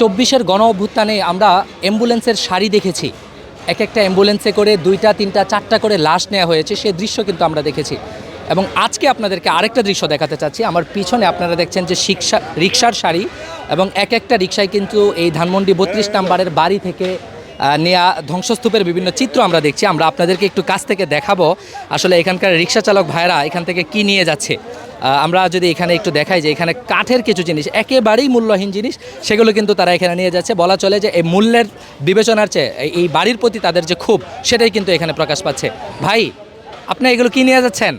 চব্বিশের গণ অভ্যুত্থানে আমরা অ্যাম্বুলেন্সের শাড়ি দেখেছি। এক একটা অ্যাম্বুলেন্সে করে দুইটা, তিনটা, চারটা করে লাশ নেওয়া হয়েছে, সে দৃশ্য কিন্তু আমরা দেখেছি। এবং আজকে আপনাদেরকে আরেকটা দৃশ্য দেখাতে চাচ্ছি। আমার পিছনে আপনারা দেখছেন যে শিক্ষা রিক্সার শাড়ি এবং এক একটা রিক্সায় কিন্তু এই ধানমন্ডি বত্রিশ নাম্বারের বাড়ি থেকে নেয়া ধ্বংসস্তূপের বিভিন্ন চিত্র আমরা দেখছি। আমরা আপনাদেরকে একটু কাছ থেকে দেখাবো আসলে এখানকার রিক্সা চালক ভাইরা এখান থেকে কি নিয়ে যাচ্ছে। আমরা যদি এখানে একটু দেখাই যে এখানে কাঠের কিছু জিনিস একেবারেই মূল্যহীন জিনিস সেগুলো কিন্তু তারা এখানে নিয়ে যাচ্ছে। বলা চলে যে এই মূল্যের বিবেচনার চেয়ে এই- বাড়ির প্রতি তাদের যে ক্ষোভ সেটাই কিন্তু এখানে প্রকাশ পাচ্ছে। ভাই আপনি এগুলো কি নিয়ে যাচ্ছেন?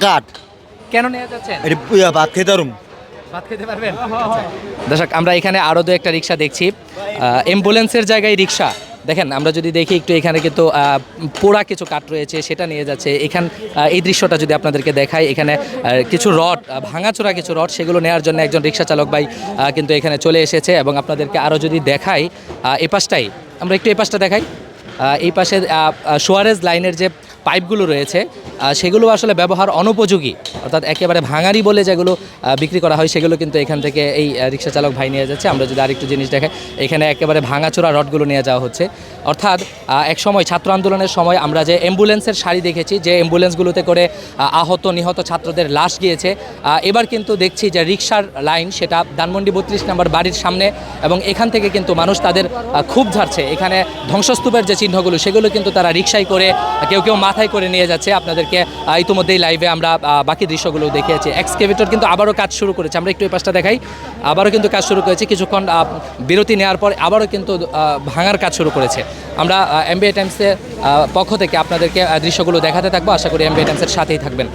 কাঠ। কেন নিয়ে যাচ্ছেন? এটা ভাত খেতে ভাত খেতে পারবেন? আচ্ছা। দর্শক আমরা এখানে আরও দু একটা রিক্সা দেখছি। অ্যাম্বুলেন্সের জায়গায় রিক্সা দেখেন, আমরা যদি দেখি একটু এখানে কিন্তু পোড়া কিছু কাঠ রয়েছে, সেটা নিয়ে যাচ্ছে। এখান এই দৃশ্যটা যদি আপনাদেরকে দেখাই, এখানে কিছু রড ভাঙাচোরা কিছু রড, সেগুলো নেওয়ার জন্য একজন রিক্সা চালক ভাই কিন্তু এখানে চলে এসেছে এবং আপনাদেরকে আরও যদি দেখাই এপাশটাই, আমরা একটু এপাশটা পাশটা দেখাই এই পাশে সোয়ারেজ লাইনের যে পাইপগুলো রয়েছে সেগুলো আসলে ব্যবহার অনুপযোগী, অর্থাৎ একেবারে ভাঙারি বলে যেগুলো বিক্রি করা হয় সেগুলো কিন্তু এখান থেকে এই রিক্সা চালক ভাই নিয়ে যাচ্ছে। আমরা যদি আরেকটু জিনিস দেখে এখানে একেবারে ভাঙাচোরা রডগুলো নিয়ে যাওয়া হচ্ছে। অর্থাৎ এক সময় ছাত্র আন্দোলনের সময় আমরা যে অ্যাম্বুলেন্সের শাড়ি দেখেছি, যে অ্যাম্বুলেন্সগুলোতে করে আহত, নিহত ছাত্রদের লাশ গিয়েছে এবার কিন্তু দেখছি যে রিক্সার লাইন সেটা ধানমন্ডি বত্রিশ নম্বর বাড়ির সামনে এবং এখান থেকে কিন্তু মানুষ তাদের খুব ঝাড়ছে। এখানে ধ্বংসস্তূপের যে চিহ্নগুলো, সেগুলো কিন্তু তারা রিক্সায় করে, কেউ কেউ মাথায় করে নিয়ে যাচ্ছে। আপনাদেরকে ইতিমধ্যেই লাইভে আমরা বাকি দৃশ্যগুলো দেখিয়েছি। এক্সকেভেটর কিন্তু আবারও কাজ শুরু করেছে। আমরা একটু এই পাশটা দেখাই। আবারও কিন্তু কাজ শুরু করেছে। কিছুক্ষণ বিরতি নেওয়ার পর আবারও কিন্তু ভাঙার কাজ শুরু করেছে। আমরা এমবিএ টাইমসের পক্ষ থেকে আপনাদেরকে দৃশ্যগুলো দেখাতে থাকব। আশা করি এমবিএ টাইমসের সাথেই থাকবেন।